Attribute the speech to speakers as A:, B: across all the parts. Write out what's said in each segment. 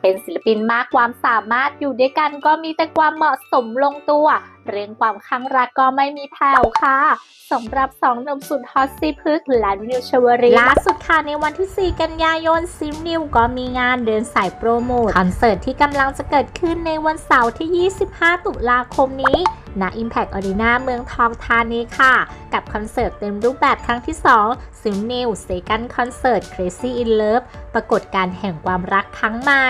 A: เป็นศิลปินมากความสามารถอยู่ด้วยกันก็มีแต่ความเหมาะสมลงตัว เรื่องความข้างรักก็ไม่มีแผ่วค่ะสำหรับสองหนุ่มสุดฮอตซีพึกและนิวชวรีล่าสุดค่ะในวันที่ 4 กันยายนซิมนิวก็มีงานเดินสายโปรโมทคอนเสิร์ตที่กำลังจะเกิดขึ้นในวันเสาร์ที่ 25 ตุลาคมนี้ณ Impact Arena เมืองทองธานีค่ะ กับคอนเสิร์ตเต็มรูปแบบครั้งที่ 2 ซิมนิวเซกันคอนเสิร์ต Crazy in Love ปรากฏการแห่งความรักครั้งใหม่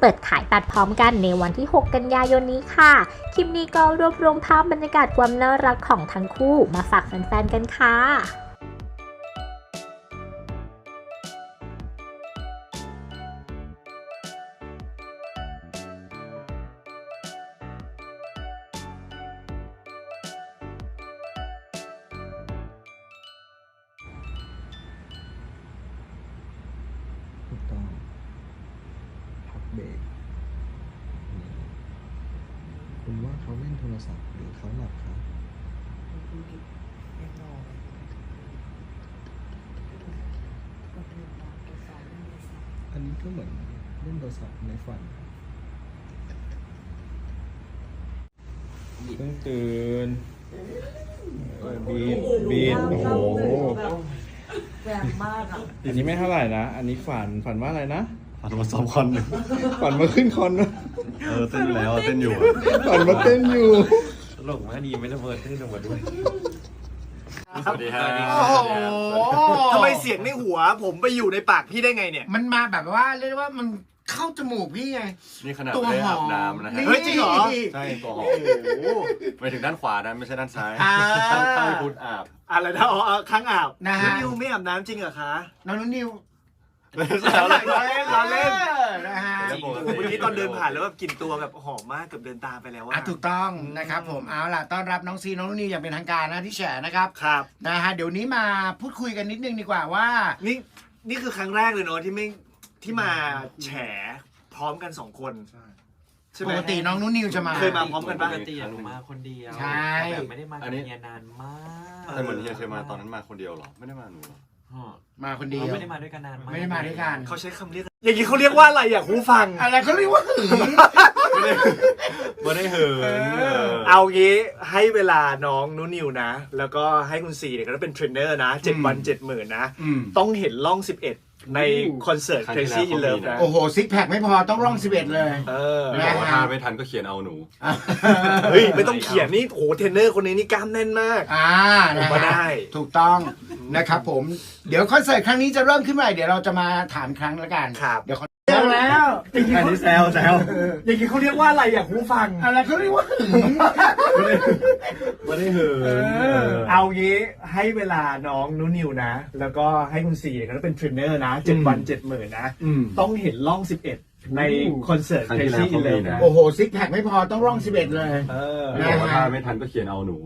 A: เปิดขายตัดพร้อมกันในวันที่ 6 กันยายนนี้ค่ะ คลิปนี้ก็รวบรวมภาพบรรยากาศความน่ารักของทั้งคู่มาฝากแฟนๆกันค่ะ
B: คุณว่าเขาเล่นโทรศัพท์หรือเขาหลับครับอันนี้ก็เหมือนเล่นโทรศัพท์ในฝันเพิ่งตื่นเออบีดบีดโอ้โห
C: แบบมากอะ
B: อันนี้ไม่เท่าไหร่นะ อันนี้ฝันฝันว่าอะไรนะ
D: ฝันมาซ้อมคอนหนึ่ง
B: ฝันมาขึ้นคอนนะ
D: เออเต้นอยู่แล้วอะเต้นอยู่อะ
B: ฝันมาเต้นอยู่
E: ตลกมากดีไม่ละเมิดขึ้นลงมาด้วย
D: สวัสดีครับ
F: โอ้โหทำไมเสียงในหัว ผมไปอยู่ในปากพี่ได้ไงเนี่ย
C: มันมาแบบว่าเรียกได้ว่ามันเข้าจมูกพี่ไง
D: นี่ขนาด
C: ตัว
D: ไม่ได้
C: หอ
D: อามบน้ำนะฮะ
F: เฮ้ยจริงเหรอ
D: ใช่ตัวหอม
F: โอ้โห
D: ไปถึงด้านขวานะไม่ใช่ด้านซ้าย
C: อ่า
D: ข้างข้างพุทธอาบ
F: อะไรนะอ๋ออ๋อข้างอาบ
C: นะฮะ
F: นิวไม่อาบน้ำจริงเหรอคะ
C: น้องนุ่นนิว
F: เราเล่นเราเล่น
C: ออนะ
F: เมื่อกี้ตอนเดินผ่านแล้วแบบกลิ่นตัวแบบหอมมากเกือบเดินตามไปแล้วว่า
C: อะถูกต้องนะครับผมเอาล่ะต้อนรับน้องซีน้องนุ่นนิวอย่างเป็นทางการนะที่แฉนะครับ
F: ครับ
C: นะฮะเดี๋ยวนี้มาพูดคุยกันนิดนึงดีกว่าว่า
F: นี่นี่คือครั้งแรกเลยเนอะที่ไม่ที่มาแฉพร้อมกันสองคนใช่ไห
C: ป
F: ม
C: กติน้องนุ่นนิวจะมา
F: เคยมาพร้อมกันปะ
E: ปกติอะหนูมาคนเดียว
C: ใช่
E: แต่แบบไม่ได้มากับเฮียนานมาก
D: แต่เหมือนเฮียเคยมาตอนนั้นมาคนเดียวเหรอ ไม่ได้มาหนูเหรอ
E: ฮะ
C: มาคนเดียว
E: เราไม่ได้มาด้วยกันนานมาก
C: ไม่ได้มาด้วยกัน
F: เขาใช้คำเรียก อย่างนี้เขาเรียกว่าอะไรอยากรู้ฟัง
C: อะไรเขาเรียกว่าหึง
D: ไม่ได้เหินเออ
F: เอางี้ให้เวลาน้องนุนิวนะ แล้วก็ให้คุณซีเนี่ยก็เป็นเทรนเนอร์นะเจ็ดวันเจ็ดหมื่นนะ
C: อืม
F: ต้องเห็นล่อง 11 ในคอนเสิร์ต Crazy in Love นะ
C: โอ้โหซิกแพคไม่พอต้องร่องสิบเอ็ดเลย
F: เออ
D: ไม่บอกว่าถ้าไม่ทันก็เขียนเอาหนู
F: เฮ้ย ไม่ต้องเขียนนี่โหเทรนเนอร์คนนี้นี่กล้ามแน่นมาก
C: อ่านะ
F: มา
C: ฮะ
F: ได้
C: ถูกต้อง นะครับผมเดี๋ยวคอนเสิร์ตครั้งนี้จะเริ่มขึ้นเมื่อไหร่เดี๋ยวเราจะมาถามครั้งละกัน
F: ครับ
C: เดี๋ยวเขาเรียกแล้ว
D: อันนี้แซวแซว
F: อย่างนี้เขาเรียกว่าอะไรอยากรู้ฟัง
C: อะไรเขาเรียกว่าหึง
D: ไม่ได้เหิน
F: เอางี้ให้เวลาน้องนุนิวนะ แล้วก็ให้คุณซีเนี่ยก็เป็นเทรนเนอร์นะเจ็ดวันเจ็ดหมื่นนะ
C: อืม
F: ต้องเห็นล่อง11 ในคอนเสิร์ต
D: ครั้งที่แล้ว
F: Crazy in
D: เขามี
F: Love
D: นะ
F: นะ
C: โอ้โหซิกแพคไม่พอต้องร่องสิบเอ็ดเลย
F: เออ
D: ไม่บอกว่าถ้าไม่ทันก็เขียนเอาหนู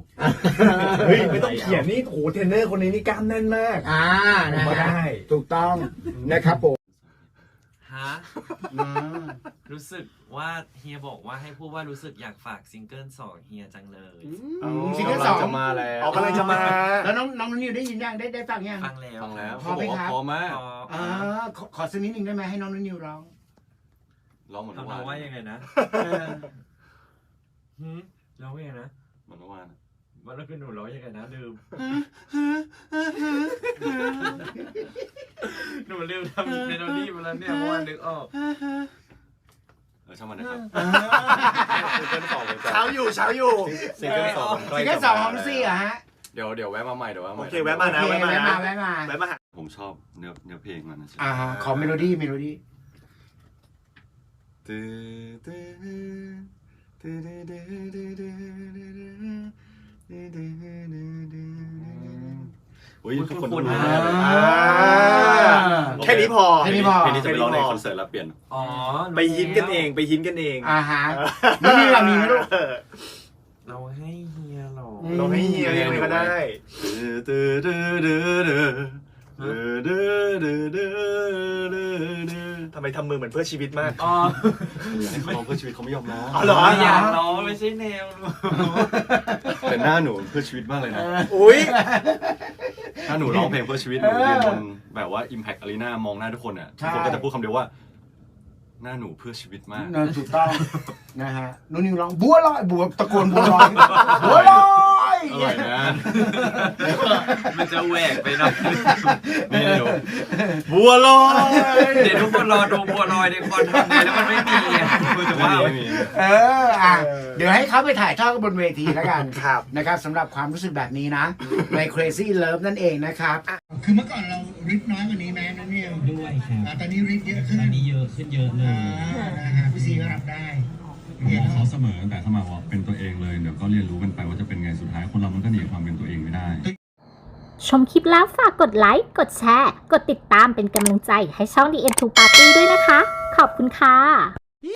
F: เฮ้ยไม่ต้องเขียนนี่โหเทรนเนอร์คนนี้นี่กล้ามแน่นมาก
C: อ่านะ
F: มา
C: ฮะ
F: ได้
C: ถูกต้องนะครับผม
E: ฮะ
C: อืม
E: รู้สึกว่าเฮียบอกว่าให้พูดว่ารู้สึกอยากฝากซิงเกิลสองเฮียจังเลย
C: ซิงเกิลสอง
D: จะมาแล้ว
F: ออกกำลังจะมา
C: แล้วน้องน้องนิวได้ยินยังได้ได้ฟังยัง
E: ฟังแล้ว
D: ฟังแล้ว
C: พอไหมครับ
D: พอมาก
E: พอ
C: อ่าขอขอสักนิดหนึ่งได้ไหมให้น้องนิวร้อง
D: ร้องเหมือน
E: ทำ
D: เมื่อ
E: เรา
D: วา
E: ว่านยังไงนะ
C: เออ
E: หืมร้องยังไงนะ
D: เหมือนเมื่อวาน
E: วันนั้นคือหนูร้องยังไงนะลืมหนูลืมทำเมโลดี้ไปแล้วเนี่ยเมื่อวานนึกออก
D: เออช่างมันนะครับ
F: เช้าอยู่เช้าอยู่
D: ซิงเกิลสองใกล้
C: ซิงเกิล
D: จะ
C: สอง
D: มา
C: ของน้องซี่เหรอะฮะ
D: เดี๋ยวเดี๋ยวแวะมาใหม่เดี๋ยวแวะมา
F: โอ
D: ใหม่
F: เคแวะมานะ
C: โอเค
F: แวะมา
C: แวะ
F: นะ
C: มาแวะมา
F: แวะมาหา
D: ผมชอบเนื้อเนื้อเพลงมันนะใช่
C: อ่าฮะขอเมโลดี้เมโลดี้
D: ตื้อตื้อตื้อตื้อตื้อตื้อตื้อตื้อตื้อตื้อตื้ออุ้ยทุกคน
E: คุณ
D: รู้
E: อ่า
D: เลย
F: อ่า แค่นี้พอ
C: แค่นี้พอ
D: เพลงนี้จะไปร้องในคอนเสิร์ตแล้วเปลี่ยน
E: อ๋อ
F: ไปหินกันเองไปหินกันเอง
C: อ่าฮะน้องนิวล่ะมีไหมลูก
F: เออ
E: เราให้เฮียหรอ
C: อืม
F: ลองให้เฮียยังไงก็ได้
D: ตื้อตื้อตื้อตื้อตื้อ ตื้อตื้อตื้อตื้อตื้อ
F: ทำไมทำมือเหมือนเพื่อชีวิตมาก
E: อ๋อ
D: อยากเขาเพื่อชีวิตเขาไม่ยอมร้อง
F: อ๋อเหรอ
E: อยากร้องไม่ใช่แนวหนู
D: แต่หน้าหนูเพื่อชีวิตมากเลยนะ
F: อุ้ย
D: ถ้าหนูร้องเพลงเพื่อชีวิตหนูยืนบนแบบว่า Impact Arena มองหน้าทุกคนอะทุกคนก็จะพูดคำเดียวว่าหน้าหนูเพื่อชีวิตมาก
C: เนอะถูกต้องนะฮะนุ่นนิวร้องบัวลอยบัวตะโกนบัวลอยบัวลอย
D: อร่อยนะ
E: มันจะแหวกไปหน่อย
D: นี่ดูบัวลอย
E: เดี๋ยวทุกคนรอดูบัวลอยในคอนทำไงแล้วมันไม่มีอะคุณจะว่า
D: ไม่มี
C: เอออะเดี๋ยวให้เขาไปถ่ายทอดกันบนเวทีแล้วกัน
F: ครับ
C: นะครับสำหรับความรู้สึกแบบนี้นะ ใน Crazy Love นั่นเองนะครับ คือเมื่อก่อนเราริดน้อยกว่านี้ไหมนั่นเนี่ย
G: ด้วยครับ
C: ตอนนี้ริดเยอะขึ้น
G: ตอนนี้เยอะขึ้นเยอะเลย
C: นะฮะพี่ซีก็รับได้
H: ผมบอกเขาเสมอตั้งแต่เข้ามาว่าเป็นตัวเองเลยเดี๋ยวก็เรียนรู้กันไปีความเป็นตัวเองไม่ได้
A: ชมคลิปแล้วฝากกดไลค์ กดแชร์ กดติดตามเป็นกำลังใจให้ช่อง The End to Party ด้วยนะคะ ขอบคุณค่ะ